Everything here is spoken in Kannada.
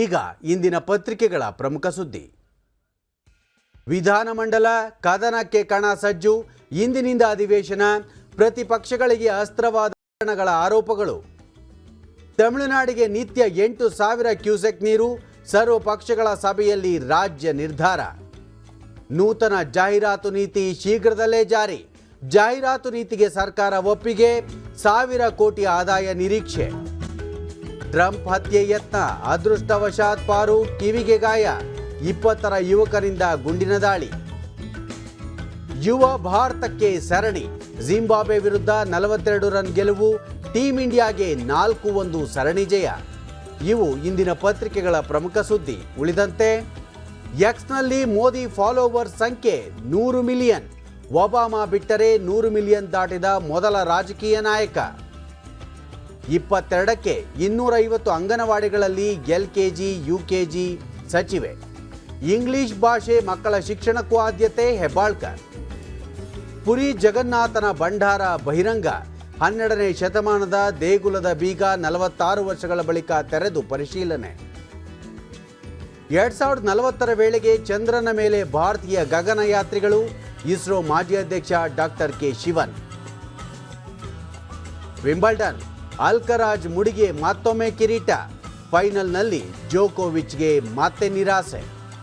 ಈಗ ಇಂದಿನ ಪತ್ರಿಕೆಗಳ ಪ್ರಮುಖ ಸುದ್ದಿ. ವಿಧಾನಮಂಡಲ ಕದನಕ್ಕೆ ಕಣ ಸಜ್ಜು, ಇಂದಿನಿಂದ ಅಧಿವೇಶನ, ಪ್ರತಿಪಕ್ಷಗಳಿಗೆ ಅಸ್ತ್ರವಾದ ಆರೋಪಗಳು. ತಮಿಳುನಾಡಿಗೆ ನಿತ್ಯ ಎಂಟು ಸಾವಿರ ಕ್ಯೂಸೆಕ್ ನೀರು, ಸರ್ವ ಪಕ್ಷಗಳ ಸಭೆಯಲ್ಲಿ ರಾಜ್ಯ ನಿರ್ಧಾರ. ನೂತನ ಜಾಹೀರಾತು ನೀತಿ ಶೀಘ್ರದಲ್ಲೇ ಜಾರಿ. ಜಾಹೀರಾತು ನೀತಿಗೆ ಸರ್ಕಾರ ಒಪ್ಪಿಗೆ, ಸಾವಿರ ಕೋಟಿ ಆದಾಯ ನಿರೀಕ್ಷೆ. ಟ್ರಂಪ್ ಹತ್ಯೆ ಯತ್ನ. ಅದೃಷ್ಟವಶಾತ್ ಪಾರು ಕಿವಿಗೆ ಗಾಯ. ಇಪ್ಪತ್ತರ ಯುವಕರಿಂದ ಗುಂಡಿನ ದಾಳಿ. ಯುವ ಭಾರತಕ್ಕೆ ಸರಣಿ. ಜಿಂಬಾಬ್ವೆ ವಿರುದ್ಧ ನಲವತ್ತೆರಡು ರನ್ ಗೆಲುವು. ಟೀಂ ಇಂಡಿಯಾಗೆ ನಾಲ್ಕು ಒಂದು ಸರಣಿ ಜಯ. ಇವು ಇಂದಿನ ಪತ್ರಿಕೆಗಳ ಪ್ರಮುಖ ಸುದ್ದಿ. ಉಳಿದಂತೆ, ಎಕ್ಸ್ನಲ್ಲಿ ಮೋದಿ ಫಾಲೋವರ್ ಸಂಖ್ಯೆ ನೂರು ಮಿಲಿಯನ್. ಒಬಾಮಾ ಬಿಟ್ಟರೆ ನೂರು ಮಿಲಿಯನ್ ದಾಟಿದ ಮೊದಲ ರಾಜಕೀಯ ನಾಯಕ. ಇಪ್ಪತ್ತೆರಡಕ್ಕೆ ಇನ್ನೂರ ಐವತ್ತು ಅಂಗನವಾಡಿಗಳಲ್ಲಿ ಕೆ ಜಿ ಸಚಿವೆ. ಇಂಗ್ಲಿಷ್ ಭಾಷೆ ಮಕ್ಕಳ ಶಿಕ್ಷಣಕ್ಕೂ ಆದ್ಯತೆ ಹೆಬ್ಬಾಳ್ಕರ್. ಪುರಿ ಜಗನ್ನಾಥನ ಭಂಡಾರ ಬಹಿರಂಗ ಹನ್ನೆರಡನೇ ಶತಮಾನದ ದೇಗುಲದ ಬೀಗ ನಲವತ್ತಾರು ವರ್ಷಗಳ ಬಳಿಕ ತೆರೆದು ಪರಿಶೀಲನೆ. ಎರಡ್ ಸಾವಿರದ ನಲವತ್ತರ ವೇಳೆಗೆ ಚಂದ್ರನ ಮೇಲೆ ಭಾರತೀಯ ಗಗನಯಾತ್ರಿಗಳು ಇಸ್ರೋ ಮಾಜಿ ಅಧ್ಯಕ್ಷ doctor K Sivan. Wimbledon Alcaraz ಮುಡಿಗೆ ಮತ್ತೊಮ್ಮೆ ಕಿರೀಟ. ಫೈನಲ್ನಲ್ಲಿ ಜೋಕೋವಿಚ್ಗೆ ಮತ್ತೆ ನಿರಾಸೆ.